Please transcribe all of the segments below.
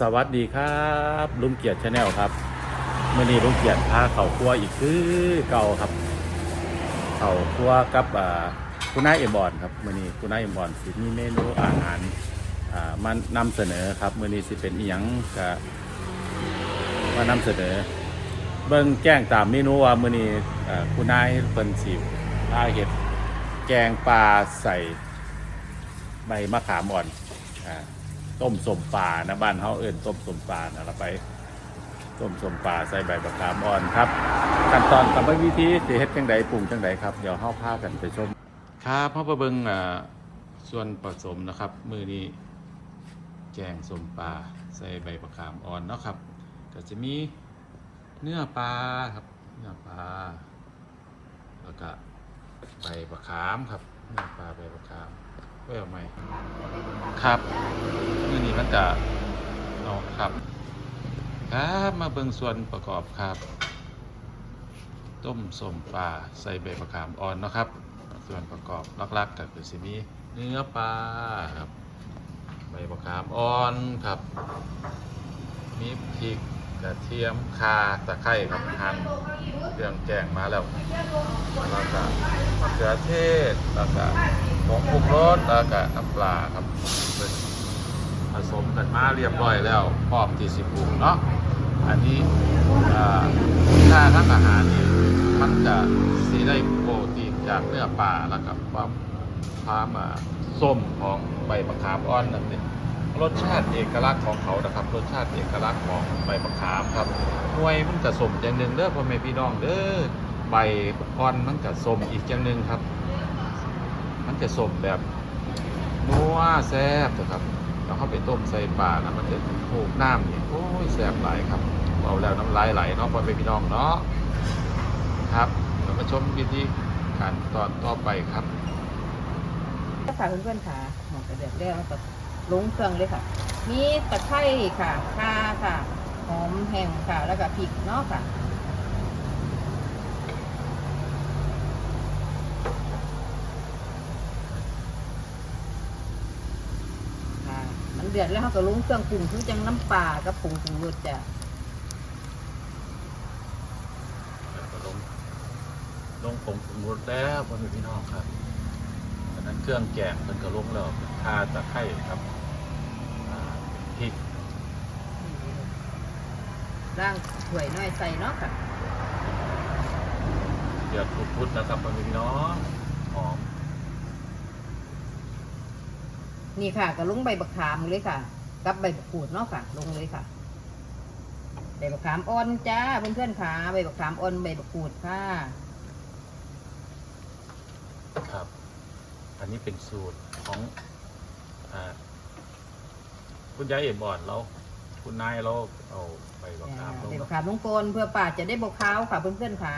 สวัสดีครับลุงเกียรติชาแนลครับเมื่อนี้ลุงเกียรติพาเขาครัวอีกคือเก่าครับ เขาครัวกับคุณนายเอ็มบอนครับเมื่อนี้คุณนายเอ็มบอนสิมีเมนูอาหารมานำเสนอครับเมื่อนี้สิเป็นอีหยังกะมานำเสนอ เบิ่งแจ้งตามเมนูว่าเมื่อนี้คุณนายเพิ่นสิพาเห็ดแกงปลาใส่ใบมะขามอ่อนอ่า ต้มสมปลานะบ้านเขาเอิ้นต้มสมปลานะเราไปต้มสมปลาใส่ใบบักขามอ่อนครับขั้นตอนกรรมวิธีสิเฮ็ดจังใดปรุงจังใดครับเดี๋ยวเฮาพากันไปชมครับเฮาไปเบิ่งส่วนผสมนะครับ มือนี้แกงสมปลาใส่ใบบักขามอ่อนเนาะครับ ก็จะมีเนื้อปลาครับ เนื้อปลาแล้วก็ใบบักขามครับ เนื้อปลาใบบักขาม เอาไหมครับมื่อนี้มันจะเอาครับ ครับมาเบิ่งส่วนประกอบครับ ต้มสมปลาใส่ใบมะขามอ่อนนะครับ ส่วนประกอบลักๆก็คือสิมีเนื้อปลาครับ ใบมะขามอ่อนครับ มีพริกกระเทียมข่าตะไคร้ครับหั่น เครื่องแกงมาแล้วแล้วก็มะเขือเทศแล้วก็ผงปรุงรสแล้วก็น้ำปลาครับผสมกันมาเรียบร้อยแล้วพร้อมที่สิปรุงเนาะอันนี้อ่าค่าทั้งอาหารนี่มันจะสีได้โปรตีนจากเนื้อปลาแล้วก็ความความส้มของใบมะขามอ่อนนั่นเอง รสชาติเอกลักษณ์ของเขานะครับ รสชาติเอกลักษณ์ของใบมะขามครับหน่วยมันกระสมอย่างหนึ่งเด้อพ่อแม่พี่น้องเด้อใบอ่อนมันกระสมอีกอย่างหนึ่งครับ มันจะสมแบบนัวแซ่บนะครับแล้วเข้าไปต้มใส่ปลานะมันจะโขกน้ำเนี่ยโอ้ยแซ่บหลายครับเอาแล้วน้ำลายไหลเนาะพ่อแม่พี่น้องเนาะครับเรามาชมวิธีการตอนต่อไปครับค่ะเพื่อนๆค่ะหมอกกระเดือดแล้วก็ ลงเครื่องเลยค่ะ มีตะไคร้ค่ะข่าค่ะ หอมแห้งค่ะ แล้วก็พริกเนาะค่ะค่ะมันเดือดแล้วเราก็ลงเครื่องปรุงคือจังน้ำปลากับผงปรุงรสจ้ะล้งลงผงปรุงรสแล้วพ่อแม่พี่น้องครับอันนั้นเครื่องแกงมันก็ลงแล้วทาตะไคร้ครับ พริกร่างถ้วยน้อยใส่เนาะค่ะเดือดพุดๆนะครับพ่อแม่พี่น้องหอมนี่ค่ะก็ลงใบบักขามเลยค่ะ กับใบบักขูดเนาะค่ะ ลงเลยค่ะ ใบบักขามอ่อนจ้าเพื่อนๆค่ะใบบักขามอ่อนใบบักขูดค่ะครับ อันนี้เป็นสูตรของอ่า คุณยายเอ็มอ่อนเราคุณนายเราเอาไปบักขามลงใบบักขามลงกลเพื่อป่าจะได้บกขาวค่ะเพื่อนๆค่ะ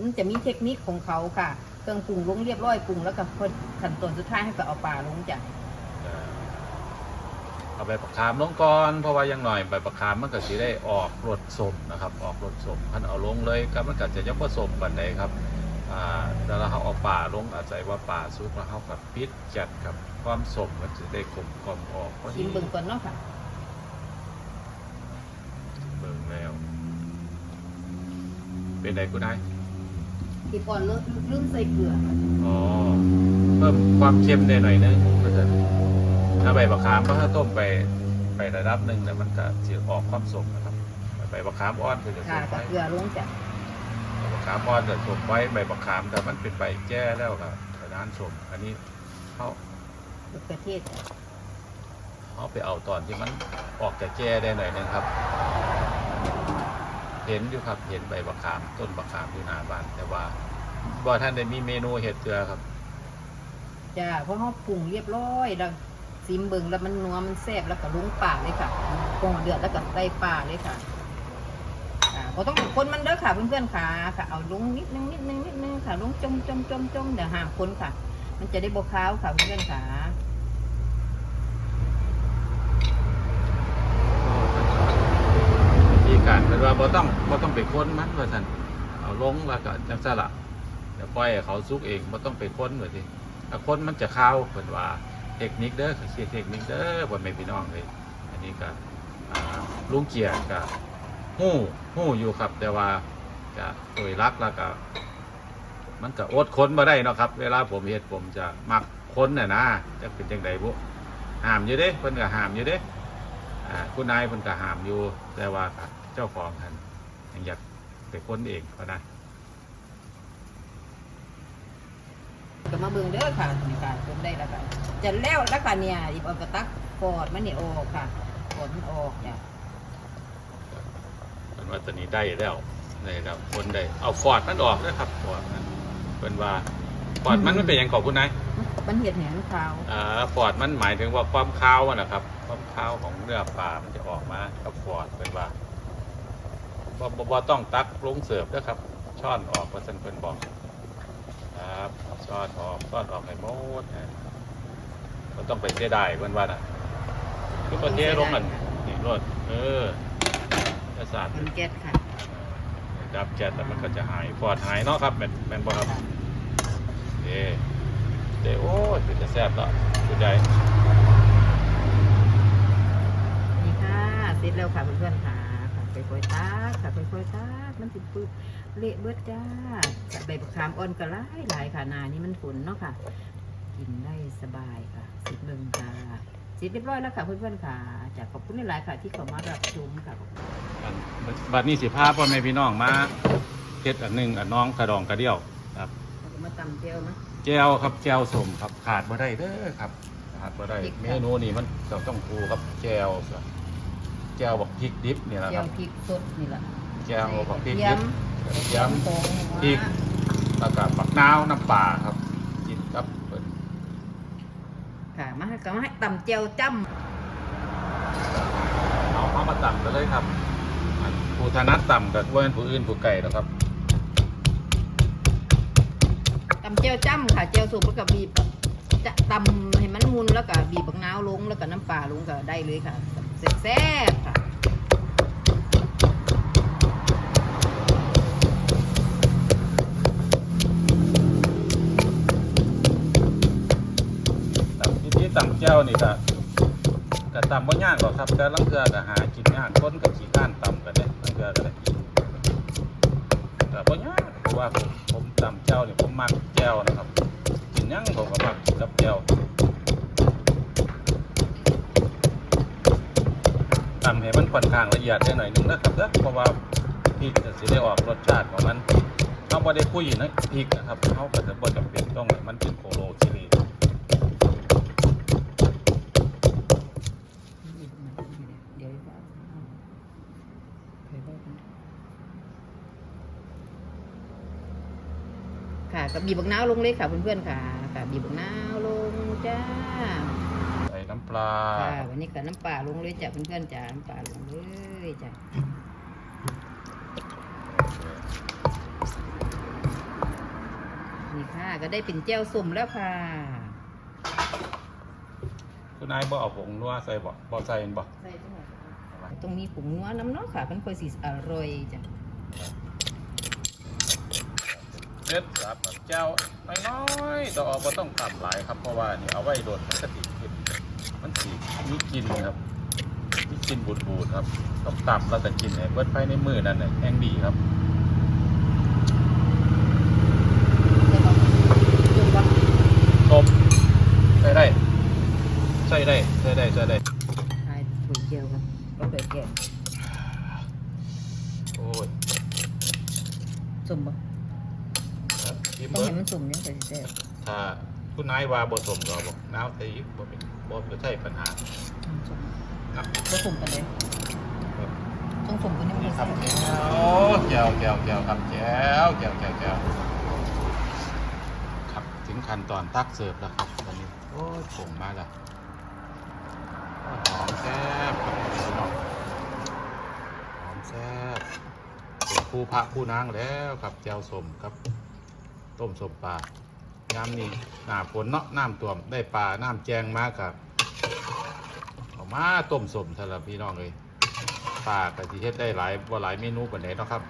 มันจะมีเทคนิคของเขาค่ะ เครื่องปรุงลงเรียบร้อยปรุงแล้วก็ขั้นตอนสุดท้ายให้ก็เอาปลาลงจ้ะอ่าเอาใบบักขามลงก่อนเพราะว่าอยังหน่อยใบบักขามมันก็สิได้ออกรสสมนะครับ ออกรสสมคันเอาลงเลยก็มันก็จะยังผสมกันได้ครับอ่า แล้วเราเอาป่าลงอาศัยว่าป่าซุกแล้วเขากับปิดจัดกับความสมมันจะได้กลมกลอมออกพอชิดีมเบิ่งก่อนเนาะค่ะเบิ่งแล้ว เป็นไงคุณนายที่ก่อนเลืลืมใส่เกลือค่ะอ๋อเพิ่มความเค็มได้หน่อยนึงก็จะถ้าใบบักขามก็ถ้าต้มไปไประดับหนึ่งเนี่ยมันก็จะออกความสมนะครับใบบักขามอ่อนก็จะสค่ะมกับไว้เกลือลงจ้ะใบบัก ขามอ่อนจะสมไว้ใบบักขามแต่มันเป็นใบแจ้แล้วครับกระดานสมอันนี้เขามะเขือเทศจ้ะเอาไปเอาตอนที่มันออกจากแจ้ได้หน่อยนึงครับ เห็นอยู่ครับเห็นใบบักขามต้นบักขามอยู่หน้าบ้านแต่ว่าบ่ท่านได้มีเมนูเห็ดเกลือครับจ้ะเพราะเขาปรุงเรียบร้อยแล้วซิมเบิ่งแล้วมันนัวมันแซ่บแล้วก็ลงป่าเลยค่ะปรุงเดือดแล้วก็ใส่ป่าเลยค่ะอ่า ก็ต้องคนมันเด้อค่ะเพื่อนๆค่ะค่ะ เอาลงนิดนึงนิดนึงนิดนึงค่ะลงจมจมจมจมเดี๋ยวหามคนค่ะ มันจะได้บกขาวค่ะเพื่อนๆค่ะวิธีการเป็นว่าบ่ต้องบ่ต้องไปค้นมันว่าท่านเอาลงแล้วก็จังซะละเดี๋ยวปล่อยให้เขาซุกเองบ่ต้องไปค้นว่าสิถ้าค้นมันจะข้าวเพิ่นว่าเทคนิคเด้อคือเทคนิคเด้อบ่แม่พี่น้องเลย อันนี้ก็ลุงเกียรติกับ หู้หู้อยู่ครับ แต่ว่าจะโดยรักแล้วก็มันก็อดค้นมาได้เนาะครับ เวลาผมเฮ็ดผมจะมักค้นน่ะนะจะเป็นจังไดบุห้ามอยู่เด้เพิ่นก็ห้ามอยู่เด้คุณนายเพิ่นก็ห้ามอยู่ แต่ว่าเจ้าของท่านยังอยากไปค้นเองก็นะก็มาเบิ่งเด้อค่ะในการเพิ่มได้แล้วค่ะจะแล้วแล้วค่ะเนี่ยหยิบเอากระตักกอดมันนี่ออกค่ะกอดมันออกเนี่ย ว่าตอนนี้ได้แล้วได้แล้วคนได้เอาฟอร์ดมันออกนะครับฟอร์ดมันเป็นว่าฟอร์ดมันมันเป็นอย่างของคุณนายมันเห็ดแหนขาวอ่าฟอร์ดมันหมายถึงว่าความคาวอะนะครับ ความคาวของเนื้อปลามันจะออกมากับฟอร์ดเป็นว่าบ่บ่บ่ต้องตักลงเสิร์ฟนะครับช้อนออกว่าสันเพิ่นบอกครับช้อนออกช้อนออกให้หมดนะมันต้องไปเสียดายเพิ่นว่าน่ะคือประเทศลงกันนี่รถเออ ประสาทมันแก๊สค่ะดับแก๊สแล้วมันก็จะหายฟอดหายเนาะครับแม่นแม่นบ่ครับเด้เด้โอ้ยเป็นจะแซ่บเนาะคุณยายนี่ค่ะเสร็จแล้วค่ะเพื่อนๆค่ะค่ะค่อยๆตักค่ะค่อยๆตักมันติดปึ๊บเละเบิดจ้าใบบักขามอ่อนก็หลายหลายค่ะนานี่มันฝนเนาะค่ะ กินได้สบายค่ะสิบเบิ่งค่ะ เสร็จเรียบร้อยแล้วค่ะเพื่อนๆค่ะจะขอบคุณหลายๆค่ะ ที่เข้ามารับชมค่ะอันบัดนี้สิพาพ่อแม่พี่น้องมาเฮ็ดอันหนึงอันน้องกระดองกระเดี่ยวครับเราก็มาตำเจียวนะแก้วครับแก้วสมครับขาดบ่ได้เด้อครับขาดบ่ได้พริกครับเมนูนี้มันเราต้องคูครับแก้วซะแก้วบักพริกดิบนี่แหละเจีคยรัวบพริกสดนี่แหละแก้วบักพริกเทียดิมบกระเทียมตรงพริกแล้วก็บักนาวน้ำปลาครับกินกับเพิ่น ค่ะมาให้ก็มาให้ตำเจียวจ้เอาเอามาต่ำกันเลยครับอันผู้ถนัดต่ำกับว่าเป็นผู้อื่นผู้ไก่แล้วครับำตำเจียวจ้ำค่ะเจียวสุกแล้วก็บีบจะตำให้มันมุนแล้วก็บีบบักนาวลงแล้วก็น้ำปลาลงก็ได้เลยค่ะแซ่บๆค่ะ เจ้านี่ก็ก็ตำบ่ยากหรอกครับแต่ลังเทือก็หากินยากคนกับขี้ข้านต่ำกันเนี่ยลังเทือก็ได้แต่บ่ยากเพราะว่าผมผมต่ำเจ้านี่ผมมักแจ้วนะครับกินยังผมก็มักกินกับแจ้วต่ำให้มันค่อนข้างละเอียดได้หน่อยนึงนะครับเด้อเพราะว่าพริกจะสิได้ออกรสชาติของมันเขาบ่ได้คุยนะพริกนะครับเขาก็จะบ่จำเป็นต้องมันเป็นโคโลซีรี เดี๋ยวจะเอาไปไว้กันค่ะ ก็บีบบักนาวลงเลยค่ะเพื่อนๆค่ะค่ะบีบบักนาวลงจ้าใส่น้ำปลาค่ะวันนี้ก็น้ำปลาลงเลยจ้ะเพื่อนๆจ้าน้ำปลาลงเลยจ้ะนี่ค่ะก็ได้เป็นเจียวสุ่มแล้วค่ะคุณนายบ่เอาผงนัวใส่บ่บ่ใส่บ่ใส่จังหวะตรงนี้ผงนัวน้ำเนาะค่ะมันค่อยสีอร่อยจ้ะ เด็ดครับแก้วน้อยๆดอกบ่ต้องต่ำหลายครับ เพราะว่านี่เอาไว้โดนมันก็ติดกินมันสิมีกลินครับมีกลินบูดๆครับ ต้องต่ำแล้วแต่กินให้เบิดภายในมือนั่นน่ะแห้งดีครับจุ่มปะต้มใส่ได้ใส่ได้ใส่ได้ใส่ได้ใช่ถุยเจียวครับก็เปิดแก่โอ้ยสุ่มปะครับ ชิมต้องเบิให้ดมันสุ่มยังไงแซ่บถ้าคุณนายว่าบ่สมก็บอกน้าวใส่อีกบ่เป็นบ่บ่ใช่ปัญหาสุ่มครับก็สุ่มกันเลยต้องสุ่มกันให้มันนี่คแซ่รับบโอ้แก้วแก้วแก้วครับแก้วแก้วแก้วแก้วครับถึงขั้นตอนตักเสิร์ฟแล้วครับตอนนี้โอ้ยผงมาแล้วโอ้ยหอมแซ่บครับพี่น้องหอมแซ่บเป็นคู่พระคู่นางแล้วครับแก้วสมครับ ต้มสมปลายามนี้หน้าฝนเนาะน้ำท่วมได้ปลาน้ำแจงมากครับเอามาต้มสมสำหรับพี่น้องเลยปลาก็สิเฮ็ดได้หลายบ่หลายเมนูปานใดเนาะครับ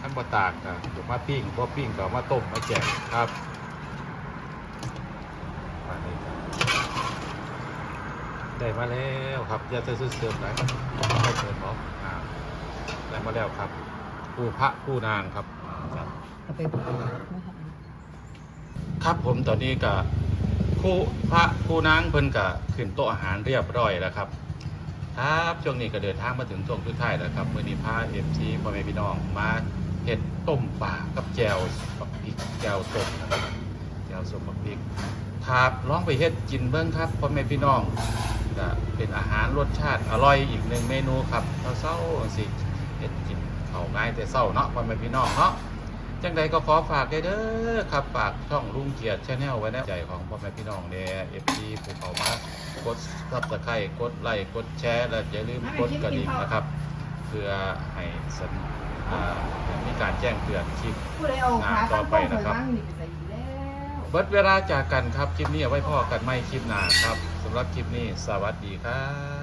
ท่านบ่ตากก็เดี๋ยวมาปิ้งบ่ปิ้งก็เอามาต้มมาแจงครับได้มาแล้วครับยาจะซื้อเสิร์ฟนะไม่เสิร์ฟหรอกได้มาแล้วครับ ผู้พระผู้นางครับ ครับเอาไปบอกนะคะครับผมตอนนี้ก็ผู้พระผู้นางเพิ่นก็ขึ้นโต๊ะอาหารเรียบร้อยแล้วครับ ครับช่วงนี้ก็เดินทางมาถึงช่วงสุดท้ายแล้วครับมื้อนี้พาเอฟซีพ่อแม่พี่น้องมาเห็ดต้มปลากับแจวบักพริกแจวสดนะครับแจวสดบักพริกครับลองไปเฮ็ดกินเบิ่งครับพ่อแม่พี่น้องก็เป็นอาหารรสชาติอร่อยอีกหนึ่งเมนูครับเช้าสิเฮ็ดกินเข้าง่ายแต่เช้าเนาะพ่อแม่พี่น้องเนาะ จังใดก็ขอฝากได้เด้อครับฝากช่องลุงเกียรติชาแนลไว้ในใจของพ่อแม่พี่น้องเด้เอฟซีผู้เขามากดซับสไครต์กดไลค์กดแชร์และอย่าลืมกดกระดิ่งนะครับ เพื่อให้สัญอ่ามีการแจ้งเตือนคลิปผู้ใดเอาขาต่อไปนะครับตั้งนี่ไปใส่อีกแล้วเบิดเวลาจากกันครับคลิปนี้เอาไว้พ่อกันไม่คลิปหน้าครับสำหรับคลิปนี้สวัสดีครับ